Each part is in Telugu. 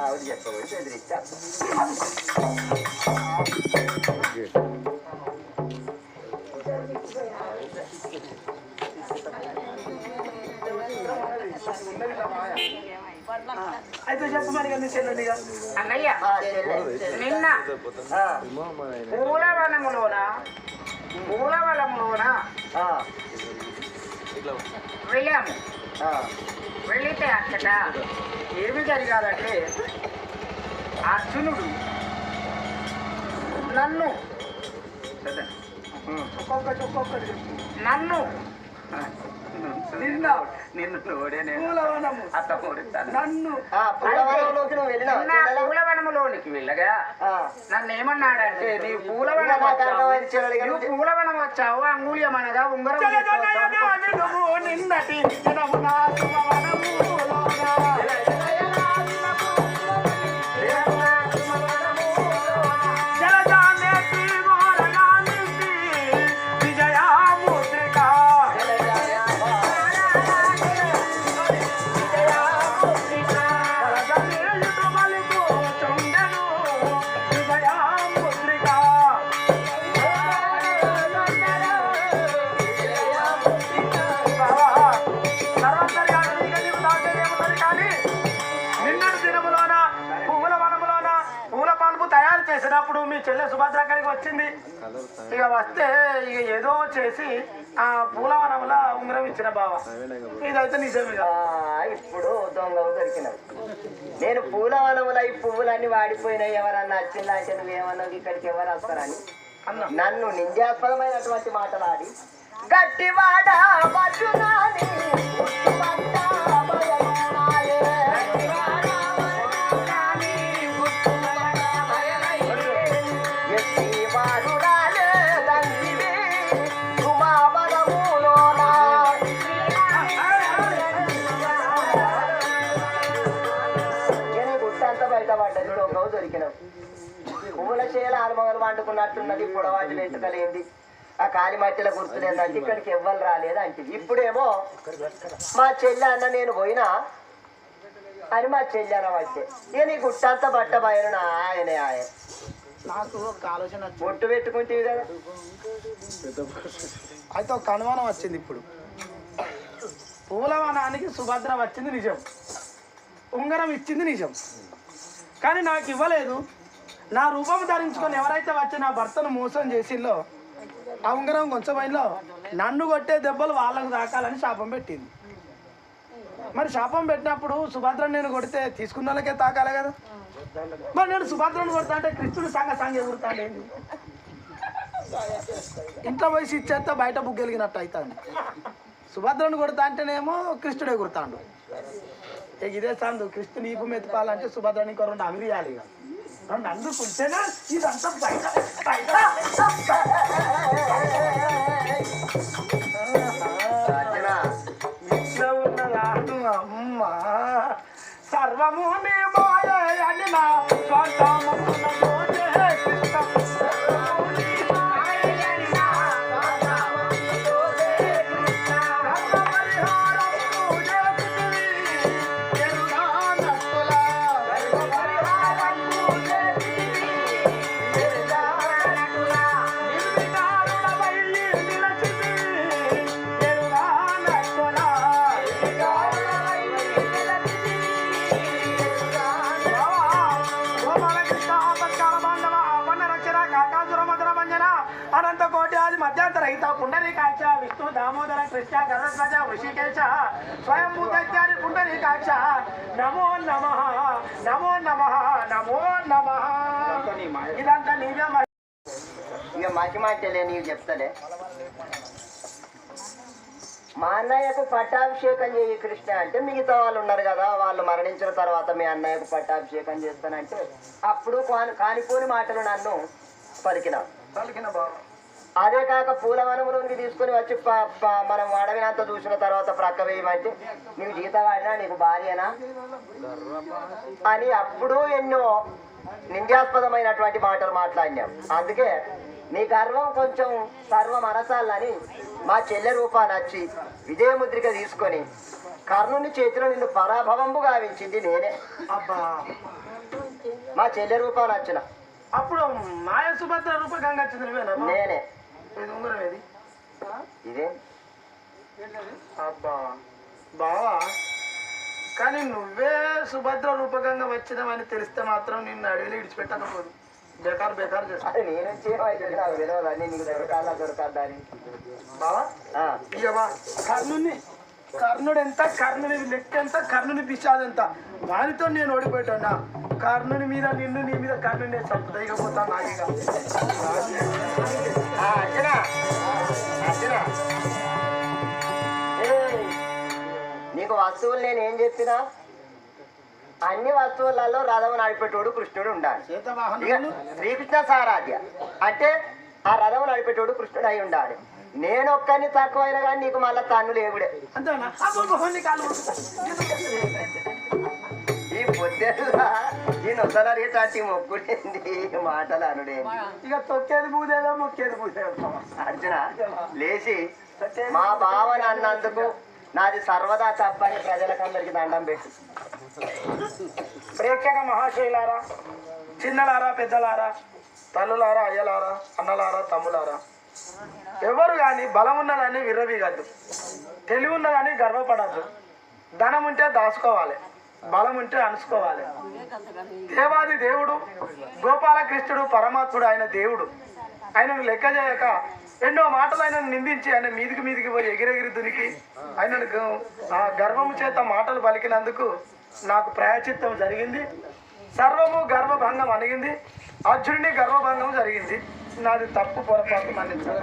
ఆవిడ చెప్పవచ్చు ఎదిరిచ్చా అయితే చెప్పు మరి నీ చెల్లెలిగా అన్నయ్య ఆ, చెల్లె. నిన్న ఆ, పూలవనములోన పూలవనములోన ఆ, వెళ్ళాము. వెళితే అచ్చట ఏమి జరిగాదంటే అర్జునుడు నన్ను ఒక్కొక్కటి ఒక్కొక్కటి. నన్ను నిన్న నిన్ను నన్ను పూలవనంలోకి నువ్వు వెళ్ళినావు? పూలవనములోనికి వెళ్ళగా. నన్ను ఏమన్నాడంటే నీ పూలవనం వచ్చావు. పూలవనం వచ్చావు అంగుళియం అనగా ఉంగరం నిన్నటి దినమున చేసినప్పుడు మీ చెల్లె సుభద్ర అక్కడికి వచ్చింది. ఇక వస్తే ఇక ఏదో చేసి ఆ పూల వనముల ఉంగరం ఇచ్చిన బావ. ఇదైతే నిజమే ఇప్పుడు దొంగవు దొరికినావు నేను పూలవనముల ఈ పువ్వులన్నీ వాడిపోయినాయి ఎవరన్నా వచ్చిందా అంటే నువ్వేమన్నావు ఇక్కడికి ఎవరు వస్తారని. అన్న. నన్ను నిందాస్పదమైనటువంటి మాటలాడి గట్టివాడ ఆలుమగలు వండుకున్నట్టున్నది పొడవాటి ఎంటుకలేంది ఆ కాలి మట్టిలో గుర్తులేదంటే ఇక్కడికి ఎవ్వరు రాలేదు అంటే. ఇప్పుడేమో మా చెల్లి అన్న నేను పోయినా అని మా చెల్లి అన్న వచ్చే ఇక నీ గుట్టంతా బట్ట బయలు ఆయనే ఆయన నాకు ఒక ఆలోచన వచ్చింది. బొట్టు పెట్టుకుంటేవి కదా. అయితే ఒక అనుమానం వచ్చింది ఇప్పుడు. పూల వనానికి సుభద్ర వచ్చింది నిజం. ఉంగరం ఇచ్చింది నిజం. కానీ నాకు ఇవ్వలేదు. నా రూపం ధరించుకొని ఎవరైతే వచ్చి నా భర్తను మోసం చేసిందో ఆ ఉంగరం కొంచెమైందో నన్ను కొట్టే దెబ్బలు వాళ్ళకు తాకాలని శాపం పెట్టింది. మరి శాపం పెట్టినప్పుడు సుభద్ర నేను కొడితే తీసుకున్న వాళ్ళకే తాకాలి కదా? మరి నేను సుభద్రను కొడతా అంటే కృష్ణుడు సంగ సంగ ఎగురుతాడు ఇంట్లో పోయి ఇచ్చేస్తే బయట బుగ్గెలిగినట్టు అవుతుంది సుభద్రను కొడతా అంటేనేమో కృష్ణుడు ఎగురుతాడు. ఇక ఇదే సందు కృష్ణుని ఈపు మెత్తుకోవాలంటే సుభద్రని ఇంకో రెండు అమిరియాలి ఇక. నన్ను అందుకుంటేనే ఇదంతా బయట బయట అనంత కోటి ఆది మధ్యాంతర హిత పుండరీకాక్ష విష్ణు దామోదర కృష్ణ గరుత్వజ ఋషికేశ స్వయం భూతత్యాది పుండరీకాక్ష. నమో నమ నమో నమ నమో నమ. ఇదంతా నీవే మరి. ఇక మకి మాటలే నీవు చెప్తలే. మా అన్నయ్యకు పట్టాభిషేకం చేయి కృష్ణ అంటే మిగతా వాళ్ళు ఉన్నారు కదా వాళ్ళు మరణించిన తర్వాత మీ అన్నయ్యకు పట్టాభిషేకం చేస్తానంటే అప్పుడు కాని కానిపోని మాటలు నన్ను పలికిన పలికిన బాబు అదే కాక పూలవనములోనికి తీసుకొని వచ్చి మనం అడవినంత చూసిన తర్వాత ప్రక్క వేయమంటే నీవు జీతగాడినా నీకు భార్యనా? అని అప్పుడు ఎన్నో నింద్యాస్పదమైనటువంటి మాటలు మాట్లాడినాం. అందుకే నీ గర్వం కొంచెం సర్వం అనసాలని మా చెల్లె రూపాన్ని వచ్చి విజయముద్రిక తీసుకొని కర్ణుని చేతిలో నిన్ను పరాభవంబు గావించింది నేనే. అబ్బా. మా చెల్లె రూపాన్ని వచ్చిన. అప్పుడు మాయ సుభద్ర రూప గంగా చంద్రమేనా నేనే. ఇది ఉంగరం ఏది ఇదే? అబ్బా. బావా. కానీ నువ్వే సుభద్ర రూపకంగా వచ్చినావని తెలిస్తే మాత్రం నిన్ను అడవిలో విడిచిపెట్టకపోదు. బేకార్ బేకార్ చేస్తా. అది నేను చేయమైతే నాకు దొరకాలా బావా? ఇయ్యవా? కర్ణుని కర్ణుడు ఎంత కర్ణుని లెక్క ఎంత కర్ణుని పిశాది ఎంత వానితో నేను ఓడిపోయాను కర్ణుని మీద నిన్ను నీ మీద కర్ణుని అర్జున ఏయ్, నీకు వస్తువులు నేను ఏం చెప్పినా? అన్ని వస్తువులలో రథం నడిపేటోడు కృష్ణుడు ఉండాలి. శ్రీకృష్ణ సారాధ్య అంటే ఆ రథం నడిపేటోడు కృష్ణుడు అయి ఉండాలి. నేను ఒక్కని తక్కువైనా కానీ నీకు మళ్ళా తన్ను లేవుడే. ఈ పొద్దులా ఈ నొసలరేటాటి మొక్కుడేంది? మాటలు అనుడేంది? ఇక తొక్కేది పూదేదో మొక్కేది పూదేదో అర్జున లేచి మా బావని అన్నందుకు నాది సర్వదా తప్పని ప్రజలకందరికి దండం పెట్టు. ప్రేక్షక మహాశైలారా చిన్నలారా పెద్దలారా తల్లులారా అయ్యలారా అన్నలారా తమ్ములారా ఎవరు కానీ బలం ఉన్నదని విర్రవీగద్దు తెలివి ఉన్నదని గర్వపడద్దు. ధనం ఉంటే దాచుకోవాలి. బలం ఉంటే అనుసుకోవాలి దేవాది దేవుడు గోపాలకృష్ణుడు పరమాత్ముడు ఆయన దేవుడు. ఆయనను లెక్క చేయక ఎన్నో మాటలు ఆయనను నిందించి ఆయన మీదికి మీదికి పోయి ఎగిరెగిరి దునికి ఆయనను ఆ గర్వము చేత మాటలు పలికినందుకు నాకు ప్రాయచిత్తం జరిగింది. సర్వము గర్వభంగం అణిగింది. అర్జునుడి గర్వభంగం జరిగింది. నాది తప్పు పొరపాటు మన్నించాలి?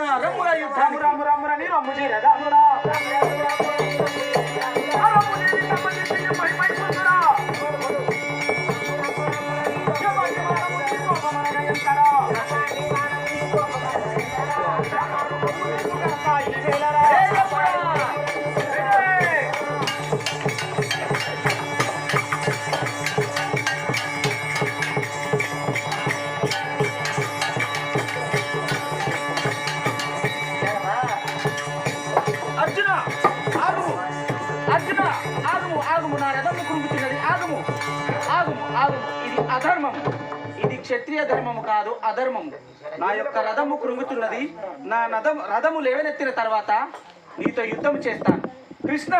राम युद्ध राम राम राम राम मुझे राम राम ఇది అధర్మము ఇది క్షత్రియ ధర్మము కాదు అధర్మము. నా యొక్క రథము కృంగుతున్నది. నా రథం రథము లేవనెత్తిన తర్వాత నీతో యుద్ధం చేస్తాను. కృష్ణ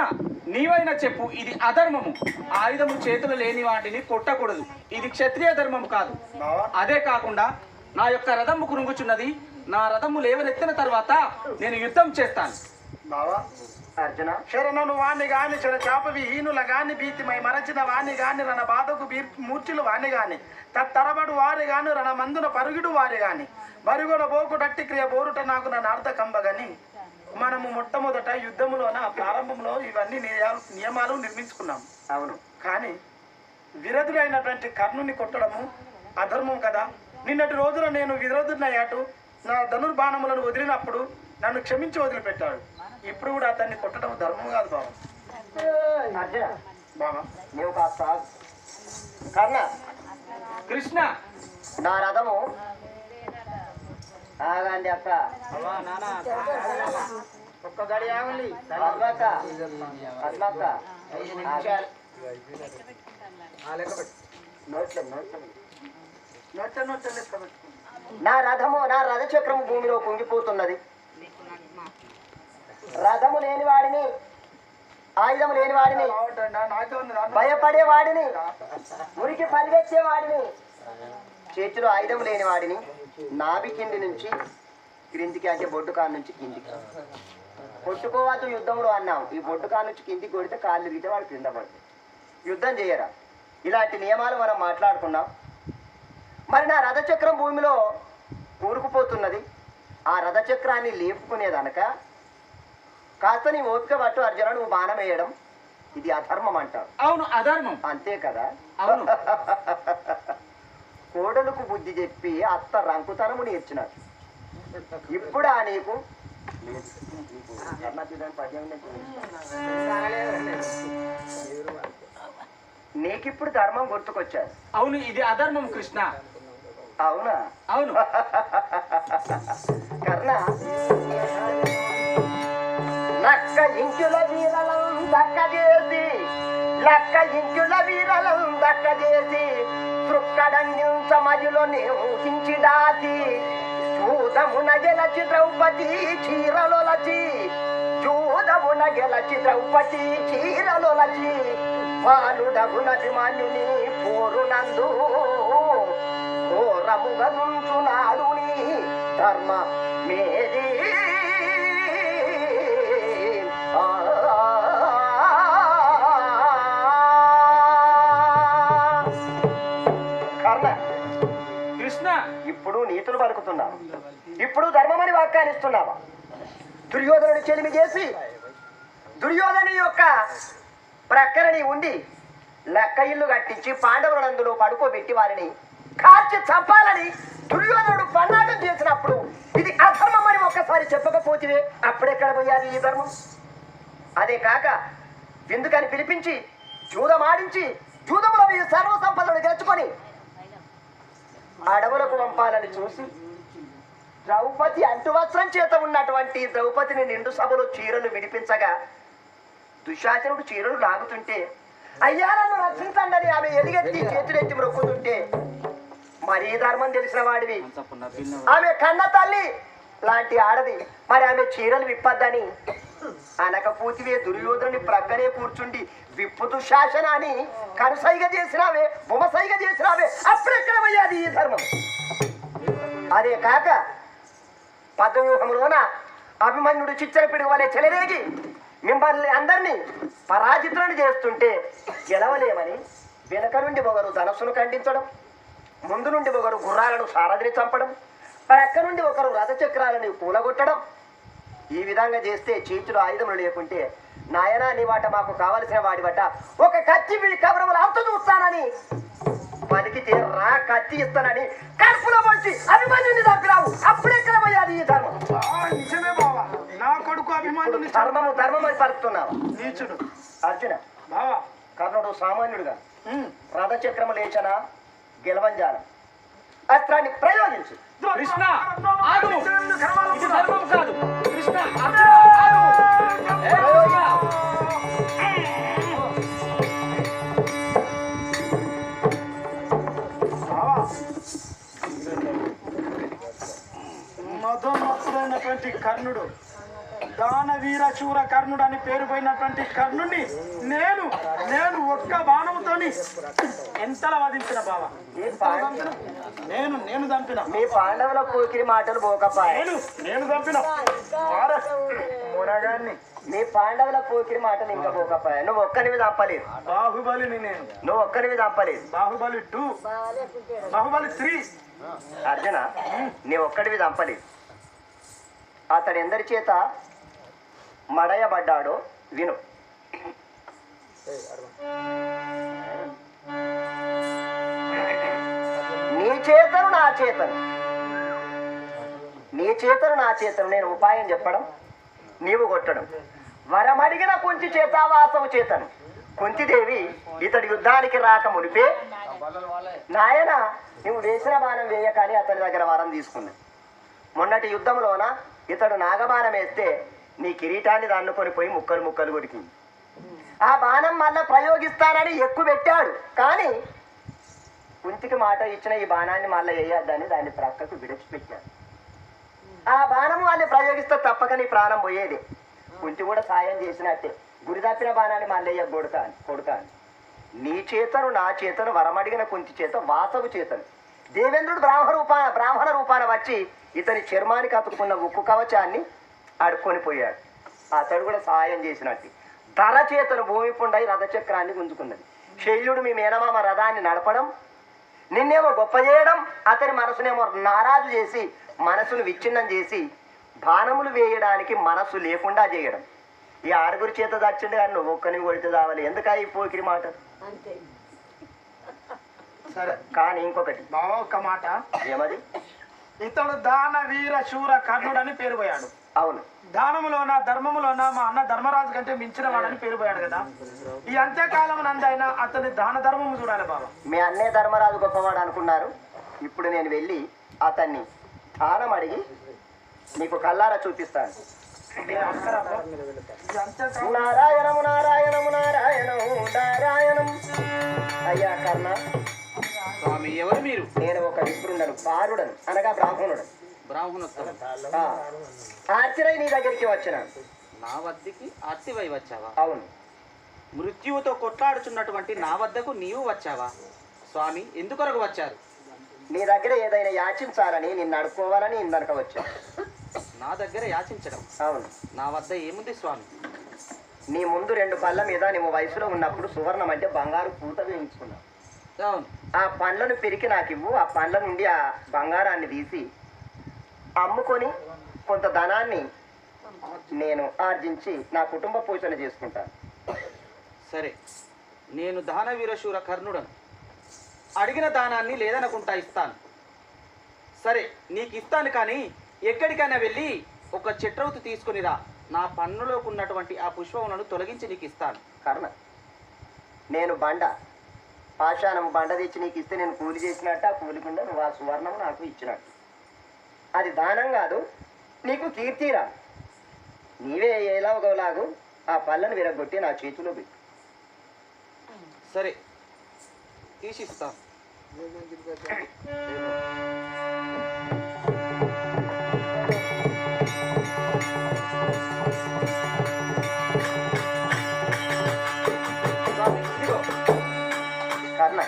నీవైనా చెప్పు ఇది అధర్మము. ఆయుధము చేతులు లేని వాటిని కొట్టకూడదు. ఇది క్షత్రియ ధర్మము కాదు. అదే కాకుండా నా యొక్క రథము కృంగుచున్నది. నా రథము లేవనెత్తిన తర్వాత నేను యుద్ధం చేస్తాను. బావా. అర్జున. శరణను వాణ్ణి గాని చెర చాప విహీనుల గాని భీతిమై మరచిన వాణ్ణి గాని రణ బాధకు మూర్ఛులు వాణ్ణి గాని తత్తరబడు వారి గాని రణ మందున పరుగుడు వారి గాని. బరుగుడ బోకుటట్టి క్రియ బోరుట నాకు నా నార్త కంబగని. మనము మొట్టమొదట యుద్ధములోన ప్రారంభంలో ఇవన్నీ నియమాలు నియమాలు నిర్మించుకున్నాం అవును. కానీ విరోధుడైనటువంటి కర్ణుని కొట్టడము అధర్మం కదా. నిన్నటి రోజున నేను విరోధుడినయ్యాటు నా ధనుర్బాణములను వదిలినప్పుడు నన్ను క్షమించి వదిలిపెట్టాడు. ఇప్పుడు కూడా అతన్ని కొట్టడం ధర్మం కాదు బాబు నీవు కాస్త. కర్ణ. కృష్ణ. నా రథము. ఆగండి అక్క. ఒక్క గడి ఆగండి పద్మక్క పద్మక్క ఆగాలి. ఆ లెక్క పెట్టు. నోట్లే, నోట్లే. లెక్క పెట్టుకో. నా రథము నా రథచక్రము భూమిలో పొంగిపోతున్నది. రథము లేని వాడిని ఆయుధము లేని వాడిని భయపడే వాడిని మురికి పరిగెత్తే వాడిని చేతిలో ఆయుధం లేని వాడిని నాభి కింది నుంచి క్రిందికి అంటే బొడ్డు కాడ నుంచి కిందికి. కొట్టుకోవద్దు యుద్ధంలో అన్నాం ఈ బొడ్డు కాడ నుంచి కిందికి కొడితే కాళ్ళు విరిగితే వాడు క్రింద పడుతుంది. యుద్ధం చేయరా? ఇలాంటి నియమాలు మనం మాట్లాడుకున్నాం. మరి నా రథచక్రం భూమిలో కూరుకుపోతున్నది. ఆ రథచక్రాన్ని లేపుకునేదనక కాస్త నీ ఓపిక పట్టు అర్జున నువ్వు బాణం వేయడం. ఇది అధర్మం అంటారు అవును అధర్మం. అంతే కదా? అవును. కోడలకు బుద్ధి చెప్పి అత్త రంకుతనము నేర్చినాడు. ఇప్పుడా నీకు? నీకిప్పుడు ధర్మం గుర్తుకొచ్చాడు అవును ఇది అధర్మం కృష్ణ. అవునా? అవును. కర్ణ. నక్క ఇంచుల వీరలం దక్క చేసి లక్క ఇంచుల వీరలం దక్క చేసి తృక్కడంగిం మధ్యలో నివసించి దాసి చూదమున గెలచి ద్రౌపది చీరలొలచి చూదమున గెలచి ద్రౌపది చీరలొలచి పాలుడగున అభిమాన్యుని పోరునందు ఘోరముగనుంచునాడు నీ ధర్మ మేది కర్ణ కృష్ణ ఇప్పుడు నీతులు పలుకుతున్నావు ఇప్పుడు ధర్మమని వాక్యానిస్తున్నావా దుర్యోధనుడు చెలిమి చేసి దుర్యోధని యొక్క ప్రక్కరని ఉండి లెక్క ఇల్లు కట్టించి పాండవులందులో పడుకోబెట్టి వారిని కాల్చి చంపాలని దుర్యోధనుడు పన్నాగం చేసినప్పుడు ఇది అధర్మమని ఒక్కసారి చెప్పకపోతే అప్పుడెక్కడ పోయాలి ఈ ధర్మం? అదే కాక విందుకని పిలిపించి జూదమాడించి జూదములో ఈ సర్వ సంపదను తెచ్చుకొని అడవులకు పంపాలని చూసి ద్రౌపది అంటువస్త్రం చేత ఉన్నటువంటి ద్రౌపదిని నిండు సభలో చీరలు విడిపించగా దుశ్శాసనుడు చీరలు లాగుతుంటే అయ్యా నన్ను రక్షించండి ఆమె ఎలుగెత్తి చేతులెత్తి మొక్కుతుంటే మరీ ధర్మం తెలిసిన వాడివి. ఆమె కన్న తల్లి లాంటి ఆడది. మరి ఆమె చీరలు విప్పద్దని. అనకపోతివే దుర్యోధనుని ప్రక్కనే కూర్చుండి విప్పుతు శాసనాన్ని కనుసైగ చేసినావే బొమసైగ చేసినావే. అప్పుడెక్కడ పోయాది ఈ ధర్మం? అదే కాక పదవ్యూహంలోన అభిమన్యుడు చిచ్చర పిడుగు వలె చెలరేగి మిమ్మల్ని అందరినీ పరాజితులను చేస్తుంటే గెలవలేమని వెనక నుండి ఒకరు ధనస్సును ఖండించడం. ముందు నుండి ఒకరు గుర్రాలను సారథిని చంపడం ప్రక్క నుండి ఒకరు రథచక్రాలను కూలగొట్టడం ఈ విధంగా చేస్తే చేతులు ఆయుధములు లేకుంటే నాయనా నీ వాట మాకు కావలసిన వాడి బట్ట ఒక కత్తి వీడి కవరములు అంత చూస్తానని. పలికితే రా కత్తి ఇస్తానని కడుపులో వచ్చి అభిమన్యుని తప్పిరావు అప్పుడెక్కడ పోయాది ఈ ధర్మం. నిజమే బావా. నా కొడుకు అభిమానుని ధర్మము ధర్మం అని పలుకుతున్నావు? నీచుడు. అర్జున బావా. కర్ణుడు సామాన్యుడుగా. రథచక్రము లేచన? గెలవంజాలం. అస్త్రాన్ని ప్రయోగించు. కృష్ణ! ఇది ధర్మం కాదు. మధోన్నతుడైనటువంటి కర్ణుడు దానవీర శూర కర్ణుడు అని పేరు పోయినటువంటి కర్ణుడిని నేను నేను ఒక్క బాణంతోని ఎంతలా వధించిన బావా? నేను నేను చంపిన. మీ పాండవుల పోకిరి మాటలు పోకపాయ. నేను నేను చంపిన. మునగాన్ని. మీ పాండవుల పోకిరి మాటలు ఇంకా పోకపాయ. నువ్వు ఒక్కనివి చంపలేదు బాహుబలిని నేను. నువ్వు ఒక్కనివి చంపలేదు బాహుబలి టూ. బాహుబలి త్రీ. అర్జున నీ ఒక్కడివి చంపలేదు అతడు ఎందరి చేత? మడయబడ్డాడో విను. నీ చేతను నా చేతను. నీ చేతను నా చేతను నేను ఉపాయం చెప్పడం నీవు కొట్టడం. వరమడిగిన కుంచి చేతావాసము చేతను. కొంతిదేవి ఇతడి యుద్ధానికి రాక మునిపే నాయన నువ్వు వేసిన బాణం వేయకాని అతని దగ్గర వరం తీసుకున్నా మొన్నటి యుద్ధంలోన ఇతడు నాగబాణం వేస్తే నీ కిరీటాన్ని దాన్నుకొని పోయి ముక్కలు ముక్కలు కొడికింది ఆ బాణం మళ్ళా ప్రయోగిస్తానని ఎక్కువ పెట్టాడు. కానీ కుంతికి మాట ఇచ్చిన ఈ బాణాన్ని మళ్ళీ వేయద్దని దాన్ని ప్రక్కకు విడిచిపెట్టాడు. ఆ బాణం వాళ్ళు ప్రయోగిస్తే తప్పక నీ ప్రాణం పోయేది. కుంతి కూడా సాయం చేసినట్టే. గురి తప్పిన బాణాన్ని మళ్ళీ కొడతాను కొడతాను. నీ చేతను నా చేతను వరమడిగిన కుంతి చేత వాసవు చేతను. దేవేంద్రుడు బ్రాహ్మణ రూపాన బ్రాహ్మణ రూపాన వచ్చి ఇతని చర్మానికి అతుకున్న ఉక్కు కవచాన్ని అడుక్కొని పోయాడు. అతడు కూడా సహాయం చేసినట్టు. ధర చేతను భూమి పుండై రథచక్రాన్ని గుంజుకున్నది. శైల్యుడు మీ మేనమామ రథాన్ని నడపడం నిన్నేమో గొప్ప చేయడం అతని మనసునేమో నారాజు చేసి మనసును విచ్ఛిన్నం చేసి బాణములు వేయడానికి మనసు లేకుండా చేయడం. ఈ ఆరుగురు చేత దచ్చిండు కానీ నువ్వు ఒక్కని కొడితే కావాలి ఎందుకా ఈ పోకిరి మాట? సరే. కానీ ఇంకొకటి. బావ ఒక్క మాట. ఏమది? ఇతడు దాన వీర శూర కర్ణుడు అని పేరు పోయాడు అవును. దానములోన ధర్మములోన? మా అన్న ధర్మరాజు కంటే మించిన వాడని పేరు పోయాడు కదా. ఈ అంత్యకాలం నందైనా అతని దాన ధర్మము చూడాలి బాబా. మీ అన్నయ్య ధర్మరాజు గొప్పవాడు అనుకున్నారు. ఇప్పుడు నేను వెళ్ళి అతన్ని దానం అడిగి నీకు కల్లారా చూపిస్తాను. నారాయణము నారాయణము నారాయణము నారాయణం. అయ్యా కర్ణ స్వామి ఎవరు మీరు? నేను ఒక విప్రుండను పారుడను అనగా బ్రాహ్మణుడు ఆర్చరై నీ దగ్గరికి వచ్చినాను నా వద్దకి అతివై వచ్చావా? అవును. మృత్యువుతో కొట్లాడుచున్నటువంటి నా వద్దకు నీవు వచ్చావా? స్వామి ఎందుకొరకు వచ్చారు? నీ దగ్గర ఏదైనా యాచించాలని నిన్ను అడుక్కోవాలని ఇందనక వచ్చాను. నా దగ్గర యాచించడం. అవును. నా వద్ద ఏముంది స్వామి? నీ ముందు రెండు పళ్ళ మీద నువ్వు వయసులో ఉన్నప్పుడు సువర్ణం అంటే బంగారు పూత వేయించుకున్నావు. అవును. ఆ పండ్లను పెరికి నాకు ఇవ్వు ఆ పండ్ల నుండి ఆ బంగారాన్ని తీసి అమ్ముకొని కొంత ధనాన్ని నేను ఆర్జించి నా కుటుంబ పోషణ చేసుకుంటాను. సరే నేను దాన వీరశూర కర్ణుడను. అడిగిన దానాన్ని లేదనుకుంటా ఇస్తాను. సరే నీకు ఇస్తాను కానీ ఎక్కడికైనా వెళ్ళి ఒక చిట్రవుతు తీసుకుని రా. నా పన్నులోకి ఉన్నటువంటి ఆ పుష్పములను తొలగించి నీకు ఇస్తాను. కర్ణ నేను బండ పాషాణం బండ తెచ్చి నీకు ఇస్తే నేను కూలి చేసినట్టు ఆ కూలి కింద నువ్వు ఆ సువర్ణం నాకు ఇచ్చినట్టు. అది దానం కాదు నీకు కీర్తిరా నీవే ఎలా ఒకలాగు ఆ పళ్ళను విరగొట్టి నా చేతిలో పెట్టు. సరే. కర్ణ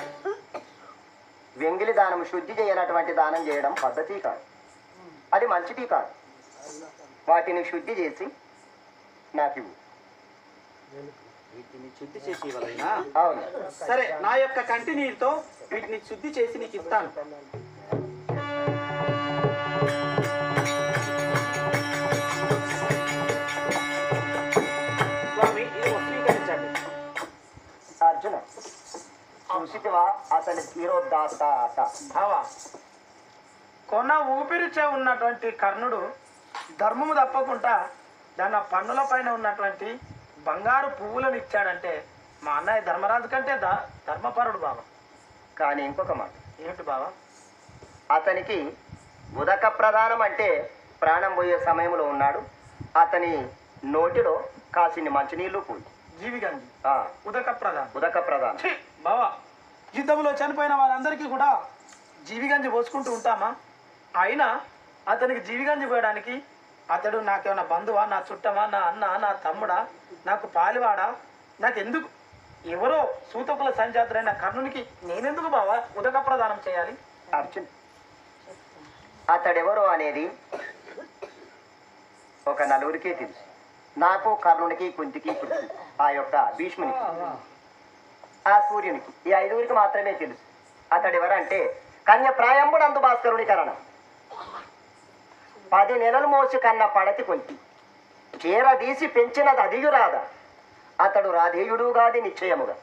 వెంగిలి దానం శుద్ధి చేయనటువంటి దానం చేయడం పద్ధతి కాదు. అది మంచిది కాదు. వాటిని శుద్ధి చేసి నాకు ఇవ్వు. వీటిని శుద్ధి చేసి ఇవ్వాలైనా? అవును. సరే నా యొక్క కంటి నీరుతో వీటిని శుద్ధి చేసి నీకు ఇస్తాను. స్వామి ఇది స్వీకరించండి. అర్జున చూసితివా? అతని అత బావా కొన ఊపిరిచే ఉన్నటువంటి కర్ణుడు ధర్మము తప్పకుండా దాని ఆ పన్నుల పైన ఉన్నటువంటి బంగారు పువ్వులను ఇచ్చాడంటే మా అన్నయ్య ధర్మరాజు కంటే ద ధర్మపరుడు బావ కానీ ఇంకొక మాట. ఏమిటి బావా అతనికి ఉదక ప్రధానం అంటే ప్రాణం పోయే సమయంలో ఉన్నాడు. అతని నోటిలో కాసిన్ని మంచినీళ్ళు పోయి. జీవిగంజి ఉదక ప్రధానం. ఉదక ప్రధానం. బావా యుద్ధంలో చనిపోయిన వారందరికీ కూడా జీవిగంజి పోసుకుంటూ ఉంటామా? అయినా అతనికి జీవిగంజి పోయడానికి అతడు నాకేమైనా బంధువా? నా చుట్టమా? నా అన్న నా తమ్ముడా? నాకు పాలివాడా? నాకు ఎందుకు ఎవరో సూతకుల సంజాతుడైన కర్ణునికి నేనెందుకు బావా ఉదక ప్రదానం చేయాలి? అర్జున్ అతడెవరో అనేది ఒక నలుగురికే తెలుసు. నాకు కర్ణునికి కుంతికి తెలుసు ఆ యొక్క భీష్మునికి ఆ సూర్యునికి ఈ ఐదుగురికి మాత్రమే తెలుసు. అతడెవరంటే కన్య ప్రాయంబుడు అందు భాస్కరుని కరణం. పది నెలలు మోసి కన్న పడతి కొంటి. చీరదీసి పెంచినది అదియురాదా అతడు రాధేయుడు గాది నిశ్చయముగా.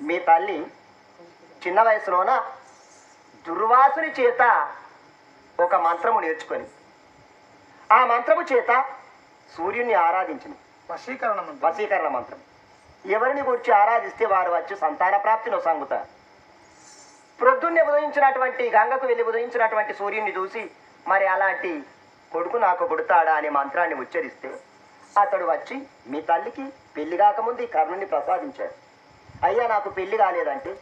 మీ తల్లి చిన్న వయసులోన దుర్వాసుని చేత ఒక మంత్రము నేర్చుకొని ఆ మంత్రము చేత సూర్యుని ఆరాధించింది వశీకరణం. వశీకరణ మంత్రం. ఎవరిని గురించి ఆరాధిస్తే వారు వచ్చి సంతాన ప్రాప్తిని సంగుతారు ప్రొద్దున్నే ఉదయించినటువంటి గంగకు వెళ్ళి ఉదయించినటువంటి సూర్యుని చూసి మరి అలాంటి కొడుకు నాకు పుడతాడా అనే మంత్రాన్ని ఉచ్చరిస్తే అతడు వచ్చి మీ తల్లికి పెళ్ళి కాకముందు ఈ కర్ణుని ప్రసాదించాడు. అయ్యా నాకు పెళ్ళి కాలేదంటే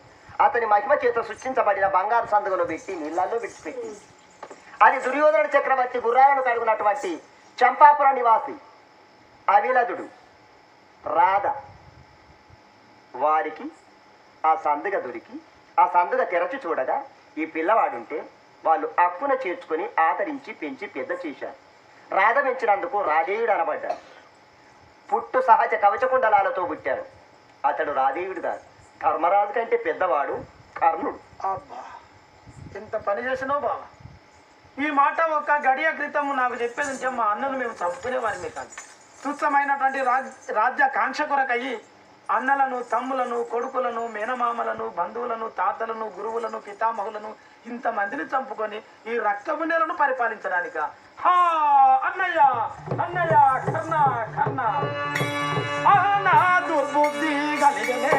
అతని మహిమ చేత సృష్టించబడిన బంగారు సందుగలో పెట్టి నీళ్ళల్లో విడిచిపెట్టి. అది దుర్యోధన చక్రవర్తి గుర్రాలను కడుగునటువంటి చంపాపుర నివాసి అవిలదుడు రాధ. వారికి ఆ సందుగ దొరికి ఆ సందుగ తెరచి చూడగా ఈ పిల్లవాడుంటే వాళ్ళు అక్కున చేర్చుకొని ఆదరించి పెంచి పెద్ద చేశారు. రాధ పెంచినందుకు రాధేయుడు అనబడ్డాడు. పుట్టు సహజ కవచకుండలాలతో పుట్టాడు. అతడు రాధేయుడు కాదు. ధర్మరాజు కంటే పెద్దవాడు కర్ణుడు. అబ్బా ఎంత పని చేసినావు బావా? ఈ మాట ఒక గడియ క్రితం నాకు చెప్పేది మా అన్నను మేము చంపుకునేవారిని కాదు. తుచ్చమైనటువంటి రాజ్ రాజ్య కాంక్ష కొరకయ్యి అన్నలను తమ్ములను కొడుకులను మేనమామలను బంధువులను తాతలను గురువులను పితామహులను ఇంతమందిని చంపుకొని ఈ రక్తపు నేలను పరిపాలించడానిక? హా అన్నయ్య అన్నయ్య కర్ణ కర్ణ. దుర్బుద్ధి కలిగలే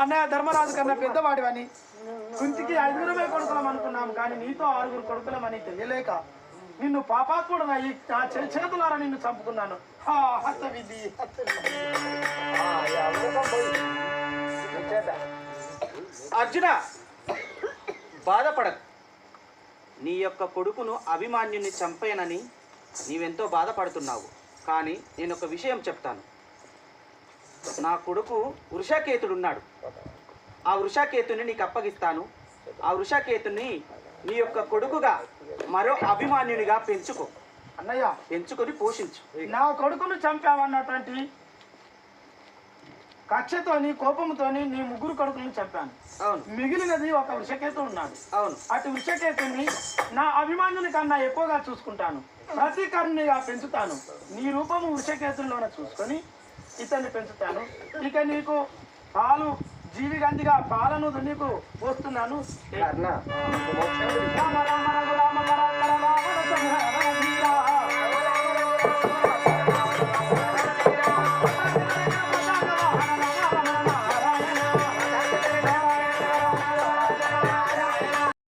అన్నయ్య ధర్మరాజు కన్నా పెద్దవాడివని. కుంతికి ఐదుగురమే కొడుకులం అనుకున్నాం కానీ నీతో ఆరుగురు కొడుకులమని తెలియలేక నిన్ను పాపాత్ముడనయ్యి నా చే- చేతులారా నిన్ను చంపుకున్నాను. అర్జున బాధపడకు. నీ యొక్క కొడుకును అభిమాన్యుని చంపేనని నీవెంతో బాధపడుతున్నావు. కానీ నేను ఒక విషయం చెప్తాను. నా కొడుకు వృషాకేతుడున్నాడు. ఆ వృషాకేతుని నీకు అప్పగిస్తాను. ఆ వృషాకేతుని నీ యొక్క కొడుకుగా మరో అభిమాన్యునిగా పెంచుకో. అన్నయ్య. పెంచుకొని పోషించు. నా కొడుకును చంపావన్నటువంటి కక్షతోని కోపంతోని నీ ముగ్గురు కొడుకులను చంపాను. అవును. మిగిలినది ఒక వృషకేతు ఉన్నాడు. అవును. అటు వృషకేతుని నా అభిమానుని కన్నా ఎక్కువగా చూసుకుంటాను. ప్రతీకరునిగా పెంచుతాను. నీ రూపము వృషకేతుల్లోనే చూసుకొని ఇతన్ని పెంచుతాను ఇక నీకు పాలు జీవిగంధిగా పాలను నీకు పోస్తున్నాను రామ రామ రఘు